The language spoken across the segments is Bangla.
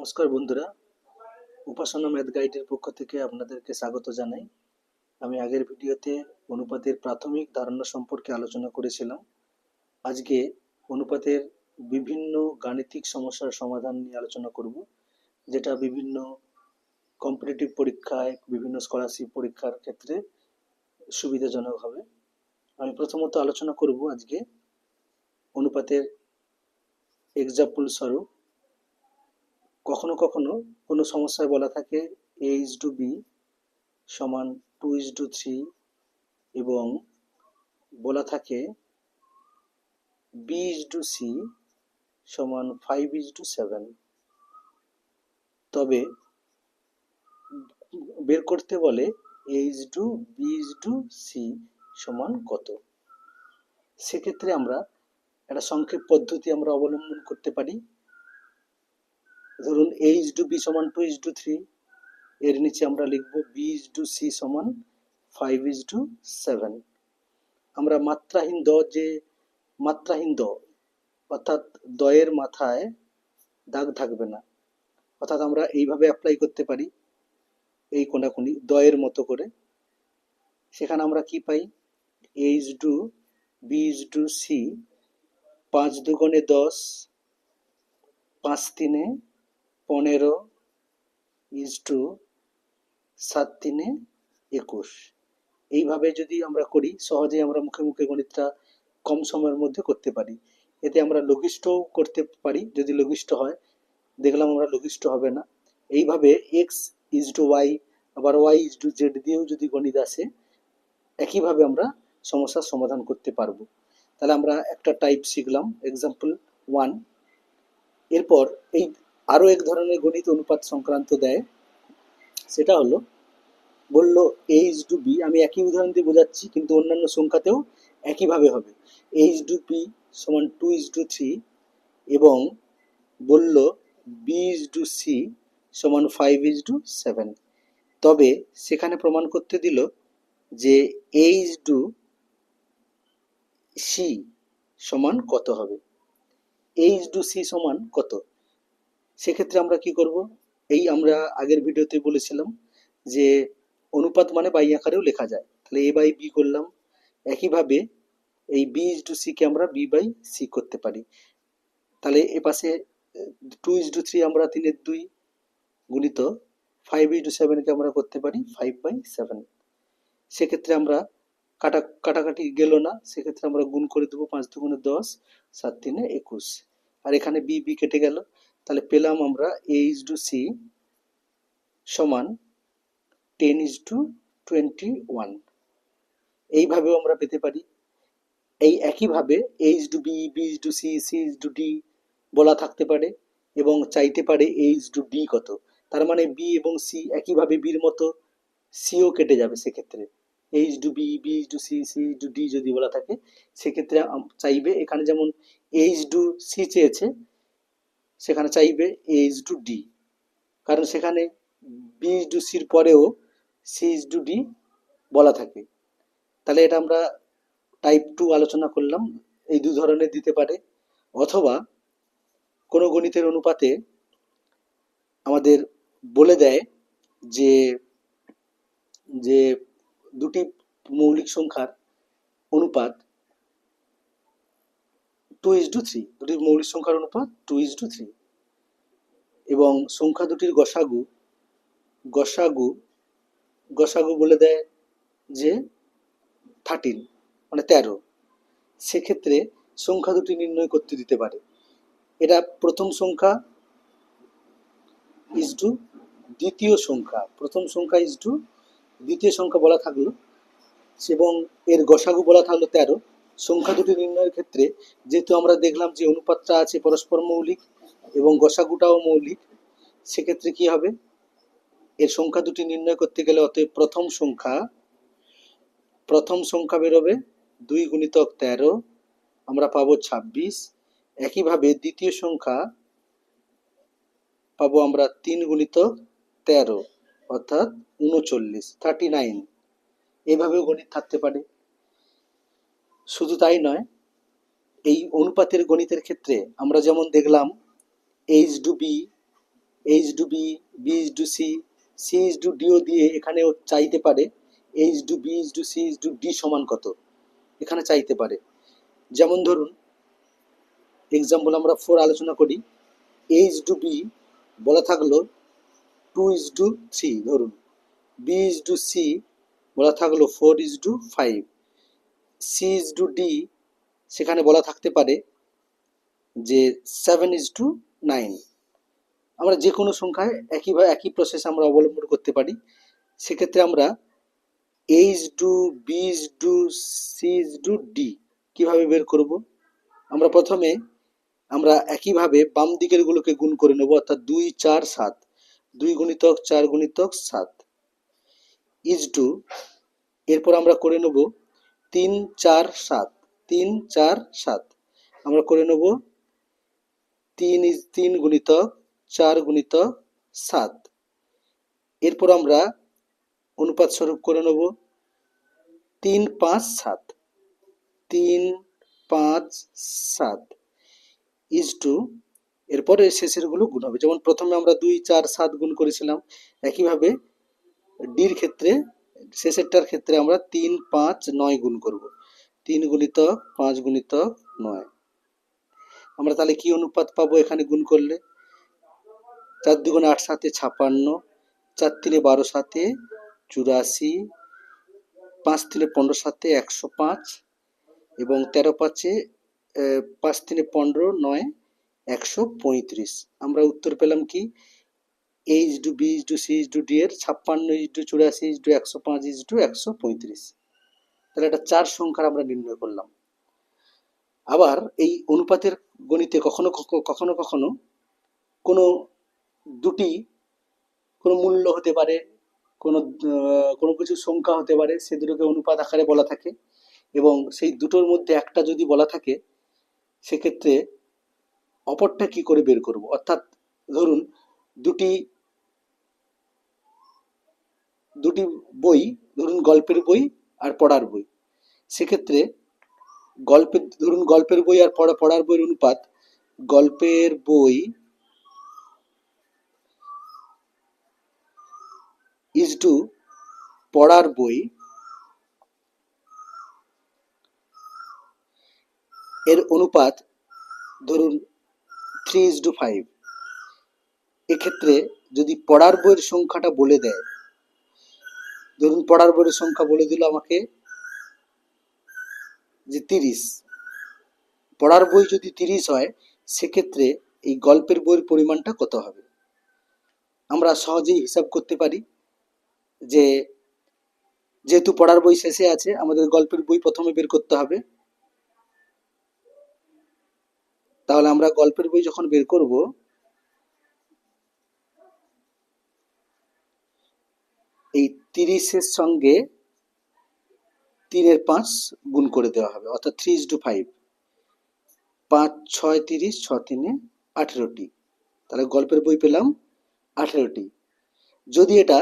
নমস্কার বন্ধুরা। উপাসনা ম্যাথ গাইডের পক্ষ থেকে আপনাদেরকে স্বাগত জানাই। আমি আগের ভিডিওতে অনুপাতের প্রাথমিক ধারণা সম্পর্কে আলোচনা করেছিলাম। আজকে অনুপাতের বিভিন্ন গাণিতিক সমস্যার সমাধান নিয়ে আলোচনা করব, যেটা বিভিন্ন কম্পিটিটিভ পরীক্ষায়, বিভিন্ন স্কলারশিপ পরীক্ষার ক্ষেত্রে সুবিধাজনক হবে। আমি প্রথমত আলোচনা করব আজকে অনুপাতের এক্সাম্পল স্বরূপ। কখনো কখনো কোনো সমস্যায় বলা থাকে এ ইজ টু বি সমান টু ইজ টু থ্রি এবং বলা থাকে বি ইজ টু সি সমান ফাইভ ইজ টু সেভেন তবে বের করতে বলে A is to B is to C সমান কত। সেক্ষেত্রে আমরা একটা সংক্ষেপ পদ্ধতি আমরা অবলম্বন করতে পারি। ধরুন এ ইজ টু বি সমান টু ইজ টু থ্রি এর নিচে আমরা লিখব বি ইজ টু সি সমান ফাইভ ইজ টু সেভেন আমরা মাত্রাহীন দ যে, মাত্রাহীন দ, অর্থাৎ দয়ের মাথায় দাগ থাকবে না। অর্থাৎ আমরা এইভাবে অ্যাপ্লাই করতে পারি, এই কোনাকুনি, দয়ের মতো করে। সেখানে আমরা কি পাই? A is to B is to C পাঁচ দুগুণে দশ, পাঁচ তিনে পনেরো ইজ টু সাত তিনে একুশ। এইভাবে যদি আমরা করি সহজে আমরা মুখে মুখে গণিতটা কম সময়ের মধ্যে করতে পারি। এতে আমরা লঘিষ্ঠও করতে পারি, যদি লঘিষ্ঠ হয়। দেখলাম আমরা লঘিষ্ঠ হবে না। এইভাবে এক্স ইজ টু ওয়াই আবার ওয়াই ইজ টু জেড দিয়েও যদি গণিত আসে, একইভাবে আমরা সমস্যার সমাধান করতে পারব। তাহলে আমরা একটা টাইপ শিখলাম এক্সাম্পল ওয়ান এরপর এই আরও এক ধরনের গণিত অনুপাত সংক্রান্ত দেয়। সেটা হলো, বলল এইচ টু বি আমি একই উদাহরণ দিয়ে বোঝাচ্ছি, কিন্তু অন্যান্য সংখ্যাতেও একইভাবে হবে। এইচ ডু বি সমান টু ইজ টু থ্রি এবং বলল বি ইজ টু সি সমান ফাইভ ইজ টু সেভেন তবে সেখানে প্রমাণ করতে দিল যে এইচ ডু সি সমান কত হবে? এইচ ডু সি সমান কত? সেক্ষেত্রে আমরা কি করব? এই আমরা আগের ভিডিওতে বলেছিলাম যে অনুপাত মানে বাই আকারেও লেখা যায়। তাহলে এ বাই বি করলাম। একইভাবে এই বি ইজ টু সিকে আমরা বি বাই সি করতে পারি। তাহলে এ পাশে টু ইজ টু থ্রি আমরা তিনের দুই গুণিত ফাইভ ইজ টু সেভেনকে আমরা করতে পারি, ফাইভ বাই সেভেন। সেক্ষেত্রে আমরা কাটা, কাটাকাটি গেল না। সেক্ষেত্রে আমরা গুণ করে দেবো পাঁচ দুগুণে দশ, সাত তিনে একুশ। আর এখানে বি বি কেটে গেল। তাহলে পেলাম আমরা এ ইজ টু সি সমান ten is to twenty one এইভাবেও আমরা পেতে পারি এই একইভাবে A is to B B is to C C is to D বলা থাকতে পারে এবং চাইতে পারে এ ইজ টু ডি কত তার মানে বি এবং সি একইভাবে বির মতো সিও কেটে যাবে সেক্ষেত্রে A is to B B is to C C to D যদি বলা থাকে সেক্ষেত্রে চাইবে এখানে যেমন এইচ টু সি চেয়েছে সেখানে চাইবে এইচ টু ডি কারণ সেখানে বি টু সির পরেও সি টু ডি বলা থাকে। তাহলে এটা আমরা টাইপ টু আলোচনা করলাম, এই দু ধরনের দিতে পারে। অথবা কোনো গণিতের অনুপাতে আমাদের বলে দেয় যে যে দুটি মৌলিক সংখ্যার অনুপাত টু ইজ টু থ্রি, দুটির মৌলিক সংখ্যার অনুপাত টু ইজ টু থ্রি। এবং সংখ্যা দুটির গসাগু গসাগু গসাগু বলে দেয় যে থার্টিন মানে তেরো। সেক্ষেত্রে সংখ্যা দুটি নির্ণয় করতে দিতে পারে। এটা প্রথম সংখ্যা ইজ টু দ্বিতীয় সংখ্যা। প্রথম সংখ্যা ইজ টু দ্বিতীয় সংখ্যা বলা থাকল এবং এর গসাগু বলা থাকল তেরো। সংখ্যা দুটি নির্ণয়ের ক্ষেত্রে, যেহেতু আমরা দেখলাম যে অনুপাতটা আছে পরস্পর মৌলিক এবং গসাগুটাও মৌলিক, সেক্ষেত্রে কি হবে? এর সংখ্যা দুটি নির্ণয় করতে গেলে অতএব প্রথম সংখ্যা প্রথম সংখ্যা বেরোবে দুই গুণিতক তেরো, আমরা পাবো ছাব্বিশ। একইভাবে দ্বিতীয় সংখ্যা পাবো আমরা তিন গুণিতক তেরো, অর্থাৎ উনচল্লিশ থার্টি নাইন এভাবেও গণিত থাকতে পারে। শুধু তাই নয়, এই অনুপাতের গণিতের ক্ষেত্রে আমরা যেমন দেখলাম A is to B A is to B B to C C is to deo দিয়ে এখানেও চাইতে পারে A is to B to C to D সমান কত? এখানে চাইতে পারে। যেমন ধরুন এক্সাম্পল আমরা ফোর আলোচনা করি এইচ ডু বি বলা থাকল টু ইজ ডু থ্রি ধরুন বি ডু সি বলা থাকল four is to five C is to D সেখানে বলা থাকতে পারে যে সেভেন ইজ টু নাইন। আমরা যে কোনো সংখ্যায় একইভাবে একই প্রসেস আমরা অবলম্বন করতে পারি। সেক্ষেত্রে আমরা A is to B is to C is to D কীভাবে বের করব? আমরা প্রথমে আমরা একইভাবে বাম দিকের গুলোকে গুণ করে নেব, অর্থাৎ দুই, চার, সাত। দুই গুণিতক, চার গুণিতক, সাত। ইজ টু এরপর আমরা করে নেব তিন চার সাত, তিন চার সাত। আমরা করে নেব তিন তিন গুণিতক চার গুণিতক সাত। এরপর আমরা অনুপাত স্বরূপ করে নেব তিন পাঁচ সাত। তিন পাঁচ সাত ইজ টু, এরপরে শেষেরগুলো গুণ হবে। যেমন প্রথমে আমরা দুই চার সাত গুণ করেছিলাম, একইভাবে ডির ক্ষেত্রে শেষেরটার ক্ষেত্রে আমরা তিন, পাঁচ, নয় গুণ করব। তিন গুণিতক পাঁচ গুণিতক নয়। আমরা তাহলে কি অনুপাত পাবো এখানে গুণ করলে? চার দুগুণে আট সাতে ছাপান্ন, চার তিনে বারো সাতে চুরাশি, পাঁচ তিনে পনেরো সাতে একশো পাঁচ এবং তেরো পাঁচে পাঁচ তিনে পনেরো নয় একশো পঁয়ত্রিশ। আমরা উত্তর পেলাম কি? A is to B to C is to D এর ছাপ্পান্ন ইজ ডু চুরাশি ইজ ডু একশো পাঁচ ইজ ডু একশো পঁয়ত্রিশ। তাহলে এটা চার সংখ্যার আমরা নির্ণয় করলাম। আবার এই অনুপাতের গণিতে কখনো কখনো কখনো কোনো দুটি কোনো মূল্য হতে পারে, কোনো কোনো কিছু সংখ্যা হতে পারে, সে দুটোকে অনুপাত আকারে বলা থাকে এবং সেই দুটোর মধ্যে একটা যদি বলা থাকে, সেক্ষেত্রে অপরটা কি করে বের করব? অর্থাৎ ধরুন দুটি দুটি বই, ধরুন গল্পের বই আর পড়ার বই। সেক্ষেত্রে গল্পের ধরুন গল্পের বই আর পড়া, পড়ার বইয়ের অনুপাত গল্পের বই ইজ টু পড়ার বই এর অনুপাত ধরুন থ্রি ইজ টু ফাইভ এক্ষেত্রে যদি পড়ার বইয়ের সংখ্যাটা বলে দেয়, ধরুন পড়ার বইয়ের সংখ্যা বলে দিল আমাকে যে তিরিশ। পড়ার বই যদি তিরিশ হয়, সেক্ষেত্রে এই গল্পের বইয়ের পরিমাণটা কত হবে? আমরা সহজেই হিসাব করতে পারি যে যেহেতু পড়ার বই শেষে আছে, আমাদের গল্পের বই প্রথমে বের করতে হবে। তাহলে আমরা গল্পের বই যখন বের করব এই তিরিশের সঙ্গে তিনের পাঁচ গুণ করে দেওয়া হবে, অর্থাৎ থ্রি ইজ টু ফাইভ পাঁচ, ছয়, তিরিশ, ছ, তিনে আঠেরোটি। তাহলে গল্পের বই পেলাম আঠেরোটি। যদি এটা,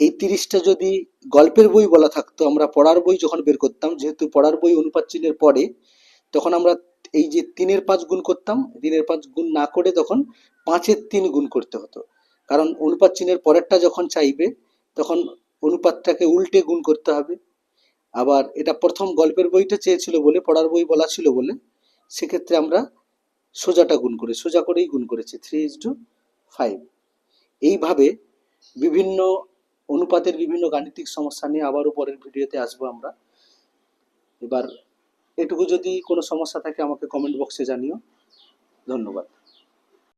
এই তিরিশটা যদি গল্পের বই বলা থাকতো, আমরা পড়ার বই যখন বের করতাম, যেহেতু পড়ার বই অনুপাত চিহ্নের পরে, তখন আমরা এই যে তিনের পাঁচ গুণ করতাম, তিনের পাঁচ গুণ না করে তখন পাঁচের তিন গুণ করতে হতো। কারণ অনুপাত চিহ্নের পরেরটা যখন চাইবে, তখন অনুপাতটাকে উল্টে গুণ করতে হবে। আবার এটা প্রথম গল্পের বইটা চেয়েছিল বলে, পড়ার বই বলা ছিল বলে, সেক্ষেত্রে আমরা সোজাটা গুণ করে, সোজা করেই গুণ করেছি থ্রি ইজ টু ফাইভ এইভাবে বিভিন্ন অনুপাতের বিভিন্ন গাণিতিক সমস্যা নিয়ে আবারও পরের ভিডিওতে আসব আমরা। এবার এটুকু যদি কোনো সমস্যা থাকে আমাকে কমেন্ট বক্সে জানিও। ধন্যবাদ।